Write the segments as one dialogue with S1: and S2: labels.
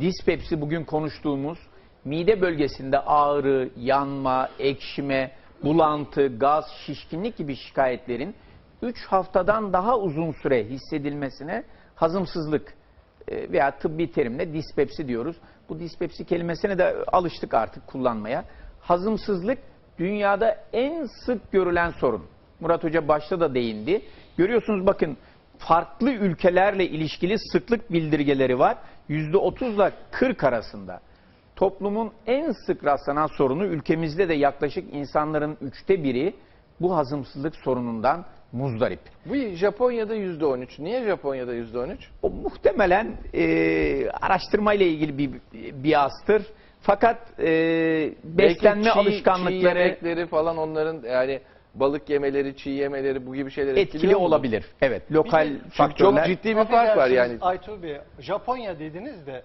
S1: dispepsi bugün konuştuğumuz mide bölgesinde ağrı, yanma, ekşime, bulantı, gaz, şişkinlik gibi şikayetlerin 3 haftadan daha uzun süre hissedilmesine hazımsızlık e, veya tıbbi terimle dispepsi diyoruz. Bu dispepsi kelimesine de alıştık artık kullanmaya. Hazımsızlık dünyada en sık görülen sorun. Murat Hoca başta da değindi. Görüyorsunuz bakın farklı ülkelerle ilişkili sıklık bildirgeleri var. %30 ile 40 arasında. Toplumun en sık rastlanan sorunu ülkemizde de yaklaşık insanların üçte biri bu hazımsızlık sorunundan muzdarip.
S2: Bu Japonya'da %13. Niye Japonya'da %13?
S1: O muhtemelen e, araştırma ile ilgili bir biastır. Fakat e, beslenme
S2: Belki çiğ-
S1: alışkanlıkları
S2: Çiğ yemekleri falan onların yani balık yemeleri, çiğ yemeleri bu gibi şeyler
S1: etkili olabilir. Evet, lokal
S3: Bir de-
S2: Çünkü
S1: faktörler.
S2: çok ciddi bir fark var
S3: Affedersiniz
S2: yani.
S3: Aytuğ Bey, Japonya dediniz de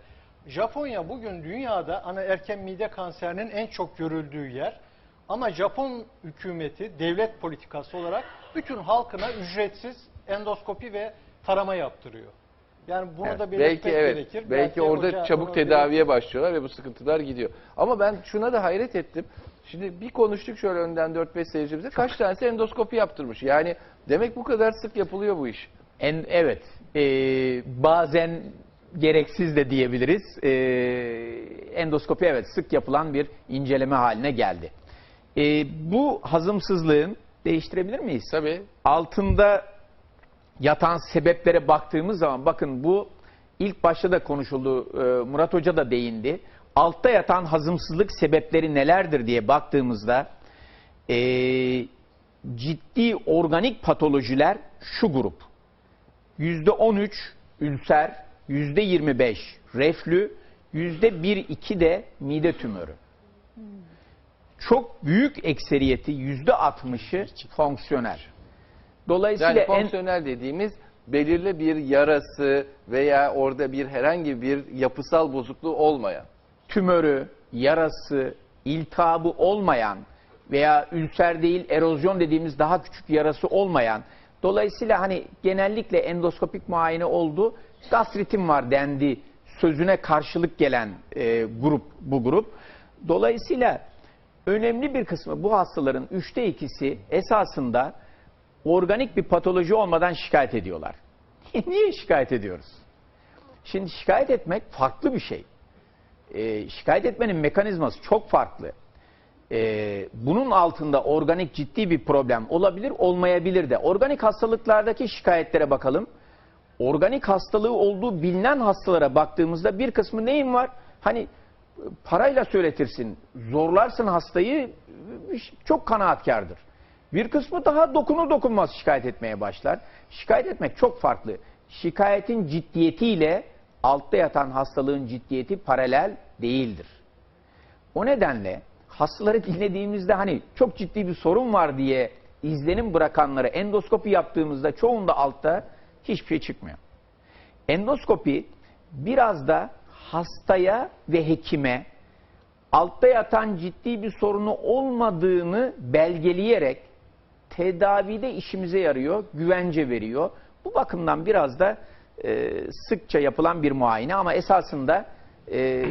S3: Japonya bugün dünyada ana erken mide kanserinin en çok görüldüğü yer. Ama Japon hükümeti devlet politikası olarak bütün halkına ücretsiz endoskopi ve tarama yaptırıyor. Yani bunu
S2: Evet,
S3: da belirtmek
S2: belki evet.
S3: gerekir.
S2: Belki, orada
S3: hoca
S2: çabuk tedaviye başlıyorlar ve bu sıkıntılar gidiyor. Ama ben şuna da hayret ettim. Şimdi bir konuştuk şöyle önden 4-5 seyircimize. Kaç tanesi endoskopi yaptırmış. Yani demek bu kadar sık yapılıyor bu iş.
S1: En, evet, e, bazen gereksiz de diyebiliriz. E, endoskopi evet sık yapılan bir inceleme haline geldi. E, bu hazımsızlığın değiştirebilir miyiz?
S2: Tabii.
S1: altında yatan sebeplere baktığımız zaman bakın bu ilk başta da konuşuldu. e, Murat Hoca da değindi. Altta yatan hazımsızlık sebepleri nelerdir diye baktığımızda e, ciddi organik patolojiler şu grup. %13 ülser, %25 reflü, %1-2 de mide tümörü. Çok büyük ekseriyeti %60'ı fonksiyonel. Dolayısıyla
S2: Yani
S1: en,
S2: fonksiyonel dediğimiz belirli bir yarası veya orada bir herhangi bir yapısal bozukluğu olmayan.
S1: tümörü, yarası, iltihabı olmayan veya ülser değil erozyon dediğimiz daha küçük yarası olmayan dolayısıyla hani genellikle endoskopik muayene oldu gastritim var dendi sözüne karşılık gelen e, grup bu grup. Dolayısıyla önemli bir kısmı bu hastaların üçte ikisi esasında organik bir patoloji olmadan şikayet ediyorlar. Niye şikayet ediyoruz? Şimdi şikayet etmek farklı bir şey. Ee, şikayet etmenin mekanizması çok farklı. Ee, bunun altında organik ciddi bir problem olabilir, olmayabilir de. Organik hastalıklardaki şikayetlere bakalım. Organik hastalığı olduğu bilinen hastalara baktığımızda bir kısmı neyin var? Hani parayla söyletirsin, zorlarsın hastayı, çok kanaatkardır. Bir kısmı daha dokunur dokunmaz şikayet etmeye başlar. Şikayet etmek çok farklı. Şikayetin ciddiyetiyle altta yatan hastalığın ciddiyeti paralel değildir. O nedenle hastaları dinlediğimizde hani çok ciddi bir sorun var diye izlenim bırakanları endoskopi yaptığımızda çoğunda altta hiçbir şey çıkmıyor. Endoskopi biraz da hastaya ve hekime altta yatan ciddi bir sorunu olmadığını belgeleyerek tedavide işimize yarıyor, güvence veriyor. Bu bakımdan biraz da e, sıkça yapılan bir muayene ama esasında e,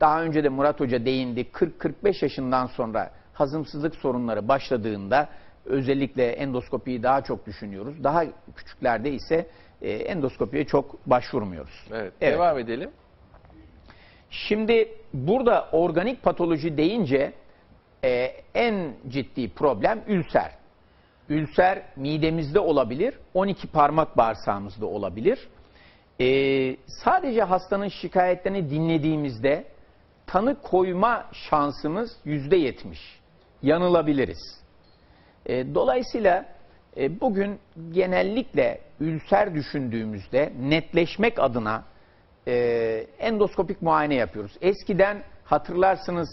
S1: daha önce de Murat Hoca değindi 40-45 yaşından sonra hazımsızlık sorunları başladığında özellikle endoskopiyi daha çok düşünüyoruz. Daha küçüklerde ise e, endoskopiye çok başvurmuyoruz.
S2: Evet.
S1: Evet.
S2: Devam edelim.
S1: Şimdi burada organik patoloji deyince e, en ciddi problem ülser. Ülser midemizde olabilir, 12 parmak bağırsağımızda olabilir. E, sadece hastanın şikayetlerini dinlediğimizde tanı koyma şansımız yüzde yetmiş. Yanılabiliriz. E, dolayısıyla e, bugün genellikle ülser düşündüğümüzde netleşmek adına e, endoskopik muayene yapıyoruz. Eskiden hatırlarsınız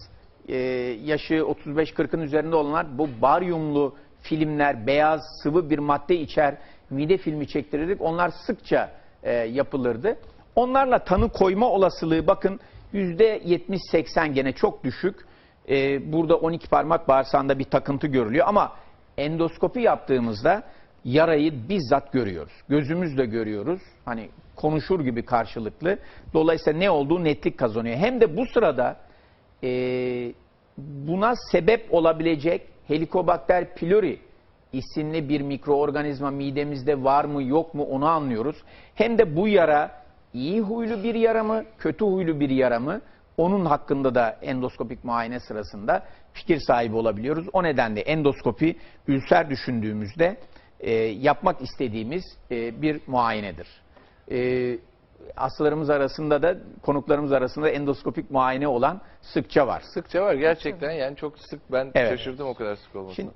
S1: e, yaşı 35-40'ın üzerinde olanlar bu baryumlu filmler, beyaz sıvı bir madde içer, mide filmi çektirirdik. Onlar sıkça e, yapılırdı. Onlarla tanı koyma olasılığı bakın %70-80 gene çok düşük. E, burada 12 parmak bağırsağında bir takıntı görülüyor ama endoskopi yaptığımızda yarayı bizzat görüyoruz. Gözümüzle görüyoruz. Hani konuşur gibi karşılıklı. Dolayısıyla ne olduğu netlik kazanıyor. Hem de bu sırada e, buna sebep olabilecek Helicobacter pylori isimli bir mikroorganizma midemizde var mı yok mu onu anlıyoruz. Hem de bu yara iyi huylu bir yara mı, kötü huylu bir yara mı? Onun hakkında da endoskopik muayene sırasında fikir sahibi olabiliyoruz. O nedenle endoskopi ülser düşündüğümüzde e, yapmak istediğimiz e, bir muayenedir. E, hastalarımız arasında da konuklarımız arasında endoskopik muayene olan sıkça var.
S2: Sıkça var gerçekten yani çok sık ben
S1: Evet.
S2: şaşırdım o kadar sık olmasına.
S1: Şimdi